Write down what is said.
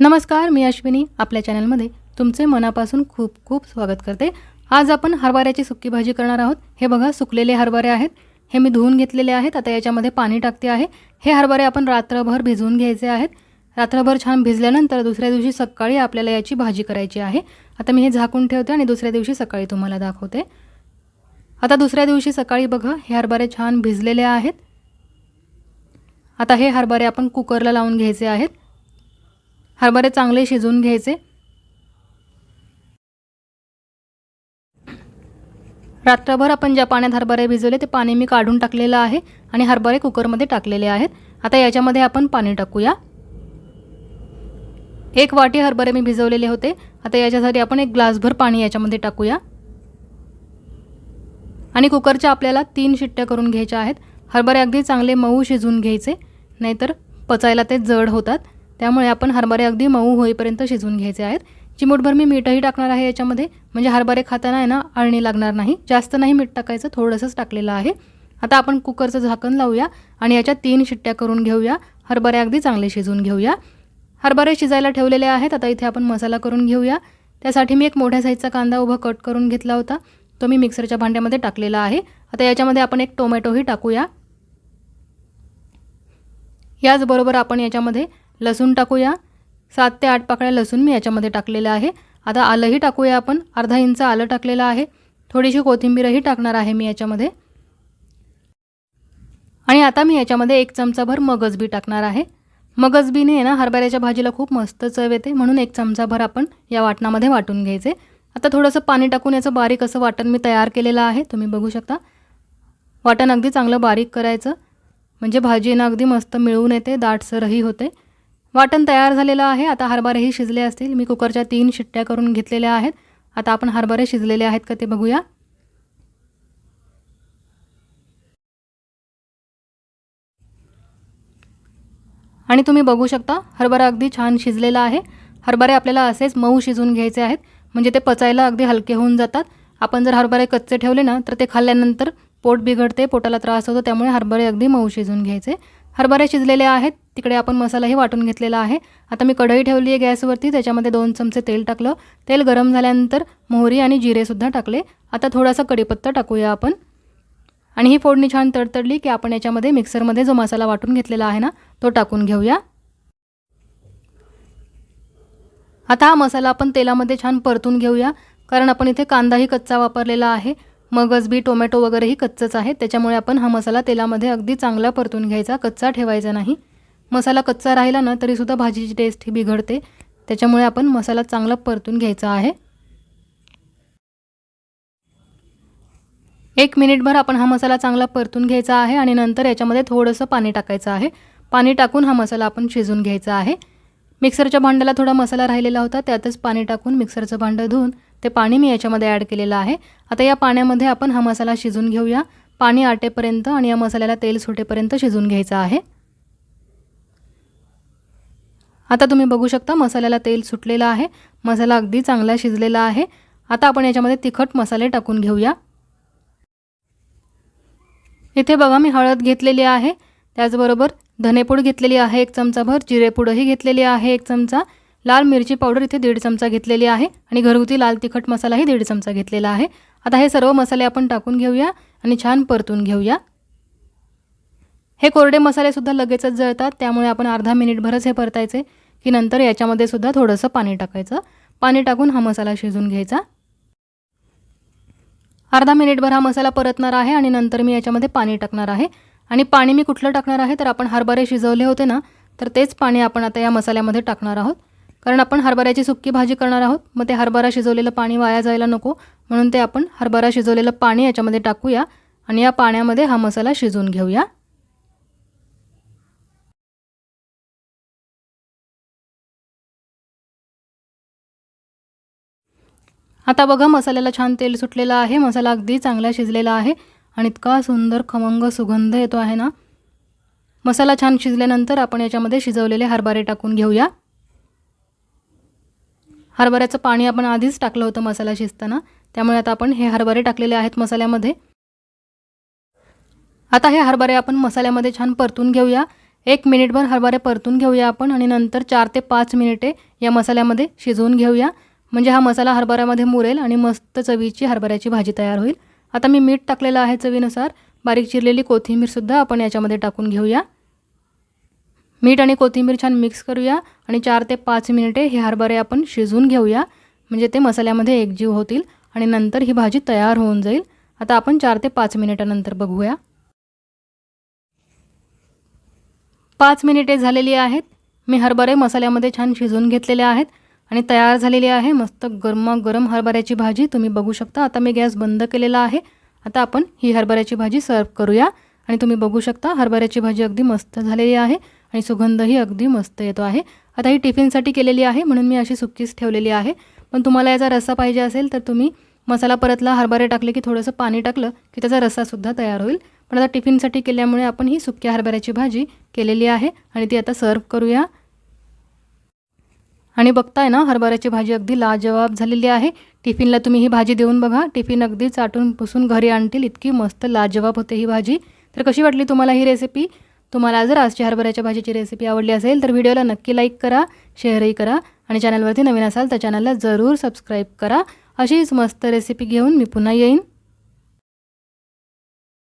नमस्कार मी अश्विनी. आपल्या चॅनलमध्ये तुमचे मनापासून खूप खूप स्वागत करते. आज आपण हरभऱ्याची सुक्की भाजी करणार आहोत. हे बघा सुकलेले हरभरे आहेत. हे मी धुवून घेतलेले आहेत. आता याच्यामध्ये पाणी टाकते आहे. हे हरभरे आपण रात्रभर भिजवून घ्यायचे आहेत. रात्रभर छान भिजल्यानंतर दुसऱ्या दिवशी सकाळी आपल्याला याची भाजी करायची आहे. आता मी हे झाकून ठेवते आणि दुसऱ्या दिवशी सकाळी तुम्हाला दाखवते. आता दुसऱ्या दिवशी सकाळी बघा हे हरभरे छान भिजलेले आहेत. आता हे हरभरे आपण कुकरला लावून घ्यायचे आहेत. हरभरे चांगले शिजवून घ्यायचे. रात्रभर आपण ज्या पाण्यात हरभरे भिजवले ते पाणी मी काढून टाकलेलं आहे आणि हरभरे कुकरमध्ये टाकलेले आहेत. आता याच्यामध्ये आपण पाणी टाकूया. एक वाटी हरभरे मी भिजवलेले होते. आता याच्यासाठी आपण एक ग्लासभर पाणी याच्यामध्ये टाकूया. आणि कुकरच्या आपल्याला तीन शिट्ट्या करून घ्यायच्या आहेत. हरभरे अगदी चांगले मऊ शिजवून घ्यायचे नाहीतर पचायला ते जड होतात. त्यामुळे आपण हरभरे अगदी मऊ होईपर्यंत शिजवून घ्यायचे आहेत. चिमूटभर मी मीठही टाकणार आहे याच्यामध्ये. म्हणजे हरभरे खाताना आहे ना अळणी लागणार नाही. जास्त नाही मीठ टाकायचं थोडंसंच टाकलेलं आहे. आता आपण कुकरचं झाकण लावूया आणि याच्या तीन शिट्ट्या करून घेऊया. हरभरे अगदी चांगले शिजवून घेऊया. हरभरे शिजायला ठेवलेले आहेत आता इथे आपण मसाला करून घेऊया. त्यासाठी मी एक मोठ्या साईजचा कांदा उभा कट करून घेतला होता. तो मी मिक्सरच्या भांड्यामध्ये टाकलेला आहे. आता याच्यामध्ये आपण एक टोमॅटोही टाकूया. याचबरोबर आपण याच्यामध्ये लसूण टाकूया. सात ते आठ पाकळ्या लसूण मी याच्यामध्ये टाकलेलं आहे. आता आलंही टाकूया आपण. अर्धा इंच आलं टाकलेलं आहे. थोडीशी कोथिंबीरही टाकणार आहे मी याच्यामध्ये. आणि आता मी याच्यामध्ये एक चमचाभर मगजबी टाकणार आहे. मगजबीने आहे ना हरभऱ्याच्या भाजीला खूप मस्त चव येते. म्हणून एक चमचाभर आपण या वाटणामध्ये वाटून घ्यायचे. आता थोडंसं पाणी टाकून याचं बारीक असं वाटण मी तयार केलेलं आहे. तुम्ही बघू शकता. वाटण अगदी चांगलं बारीक करायचं. म्हणजे भाजी ना अगदी मस्त मिळून येते. दाटसरही होते. वाटण तयार झालेलं आहे. आता हरभरेही शिजले असतील. मी कुकरच्या तीन शिट्ट्या करून घेतलेल्या आहेत. आता आपण हरभरे शिजलेले आहेत का ते बघूया. आणि तुम्ही बघू शकता हरभरा अगदी छान शिजलेला आहे. हरभरे आपल्याला असेच मऊ शिजवून घ्यायचे आहेत. म्हणजे ते पचायला अगदी हलके होऊन जातात. आपण जर हरभरे कच्चे ठेवले ना तर ते खाल्ल्यानंतर पोट बिघडते पोटाला त्रास होतो त्यामुळे हरभरे अगदी मऊ शिजवून घ्यायचे. हरभरे शिजलेले आहेत. तिकडे आपण मसालाही वाटून घेतलेला आहे. आता मी कढई ठेवली आहे गॅसवरती. त्याच्यामध्ये दोन चमचे तेल टाकलं. तेल गरम झाल्यानंतर मोहरी आणि जिरेसुद्धा टाकले. आता थोडासा कढीपत्ता टाकूया आपण. आणि ही फोडणी छान तडतडली की आपण याच्यामध्ये मिक्सरमध्ये जो मसाला वाटून घेतलेला आहे ना तो टाकून घेऊया. आता हा मसाला आपण तेलामध्ये छान परतून घेऊया. कारण आपण इथे कांदाही कच्चा वापरलेला आहे. मगज बी टोमॅटो वगैरेही कच्चंच आहे त्याच्यामुळे आपण हा मसाला तेलामध्ये अगदी चांगला परतून घ्यायचा. कच्चा ठेवायचा नाही. मसाला कच्चा राहिला ना तरीसुद्धा भाजीची टेस्ट ही बिघडते. त्याच्यामुळे आपण मसाला चांगला परतून घ्यायचा आहे. एक मिनिटभर आपण हा मसाला चांगला परतून घ्यायचा आहे आणि नंतर याच्यामध्ये थोडंसं पाणी टाकायचं आहे. पाणी टाकून हा मसाला आपण शिजून घ्यायचा आहे. मिक्सरच्या भांड्याला थोडा मसाला राहिलेला होता त्यातच पाणी टाकून मिक्सरचं भांडं धुवून ते पाणी मी याच्यामध्ये ॲड केलेलं आहे. आता या पाण्यामध्ये आपण हा मसाला शिजून घेऊया. पाणी आटेपर्यंत आणि या मसाल्याला तेल सुटेपर्यंत शिजून घ्यायचं आहे. आता तुम्ही बघू शकता मसाल्याला तेल सुटलेलं आहे. मसाला अगदी चांगला शिजलेला आहे. आता आपण याच्यामध्ये तिखट मसाले टाकून घेऊया. इथे बघा मी हळद घेतलेली आहे. त्याचबरोबर धनेपूड घेतलेली आहे एक चमचाभर. जिरेपूडही घेतलेली आहे एक चमचा. लाल मिरची पावडर इथे दीड चमचा घेतलेली आहे आणि घरगुती लाल तिखट मसालाही दीड चमचा घेतलेला आहे. आता हे सर्व मसाले आपण टाकून घेऊया आणि छान परतून घेऊया. हे कोरडे मसालेसुद्धा लगेचच जळतात त्यामुळे आपण अर्धा मिनिटभरच हे परतायचे की नंतर याच्यामध्ये सुद्धा थोडंसं पाणी टाकायचं. पाणी टाकून हा मसाला शिजून घ्यायचा. अर्धा मिनिटभर हा मसाला परतणार आहे आणि नंतर मी याच्यामध्ये पाणी टाकणार आहे. आणि पाणी मी कुठलं टाकणार आहे तर आपण हरभरे शिजवले होते ना तर तेच पाणी आपण आता या मसाल्यामध्ये टाकणार आहोत. कारण आपण हरभऱ्याची सुक्की भाजी करणार आहोत मग ते हरभरा शिजवलेलं पाणी वाया जायला नको म्हणून ते आपण हरभरा शिजवलेलं पाणी याच्यामध्ये टाकूया आणि या पाण्यामध्ये हा मसाला शिजवून घेऊया. आता बघा मसाल्याला छान तेल सुटलेलं आहे मसाला अगदी चांगला शिजलेला आहे आणि इतका सुंदर खमंग सुगंध येतो आहे ना. मसाला छान शिजल्यानंतर आपण याच्यामध्ये शिजवलेले हरभरे टाकून घेऊया. हरभऱ्याचं पाणी आपण आधीच टाकलं होतं मसाला शिजताना. त्यामुळे आता आपण हे हरभरे टाकलेले आहेत मसाल्यामध्ये. आता हे हरभरे आपण मसाल्यामध्ये छान परतून घेऊया. एक मिनिटभर हरभरे परतून घेऊया आपण आणि नंतर चार ते पाच मिनिटे या मसाल्यामध्ये शिजवून घेऊया. म्हणजे हा मसाला हरभऱ्यामध्ये मुरेल आणि मस्त चवीची हरभऱ्याची भाजी तयार होईल. आता मी मीठ टाकलेलं आहे चवीनुसार. बारीक चिरलेली कोथिंबीरसुद्धा आपण याच्यामध्ये टाकून घेऊया. मीठ आणि कोथिंबीर छान मिक्स करूया आणि चार ते पाच मिनिटे हे हरभरे आपण शिजवून घेऊया. म्हणजे ते मसाल्यामध्ये एकजीव होतील आणि नंतर ही भाजी तयार होऊन जाईल. आता आपण चार ते पाच मिनिटानंतर बघूया. पाच मिनिटे झालेली आहेत. मी हरभरे मसाल्यामध्ये छान शिजवून घेतलेले आहेत आणि तयार झालेली आहे. मस्त गरमागरम हरभऱ्याची भाजी तुम्ही बघू शकता. आता मी गॅस बंद केलेला आहे. आता आपण ही हरभऱ्याची भाजी सर्व करूया आणि तुम्ही बघू शकता हरभऱ्याची भाजी अगदी मस्त झालेली आहे. आणि सुगंधही अगदी मस्त येतो आहे. आता ही टिफिनसाठी केलेली आहे म्हणून मी अशी सुक्कीच ठेवलेली आहे. पण तुम्हाला याचा रस्सा पाहिजे असेल तर तुम्ही मसाला परतला हरभरे टाकले की थोडंसं पाणी टाकलं की त्याचा रस्सासुद्धा तयार होईल. पण आता टिफिनसाठी केल्यामुळे आपण ही सुक्या हरभऱ्याची भाजी केलेली आहे आणि ती आता सर्व करूया. आणि बघताय ना हरभऱ्याची भाजी अगदी लाजवाब झालेली आहे. टिफिनला तुम्ही ही भाजी देऊन बघा. टिफिन अगदी चाटून पुसून घरी आणतील. इतकी मस्त लाजवाब होते ही भाजी. तर कशी वाटली तुम्हाला ही रेसिपी तुम्हाला जर आजची हरभऱ्याच्या भाजीची रेसिपी आवडली असेल तर व्हिडिओला नक्की लाईक करा शेअरही करा आणि चॅनलवरती नवीन असाल तर चॅनलला जरूर सबस्क्राईब करा. अशीच मस्त रेसिपी घेऊन मी पुन्हा येईन.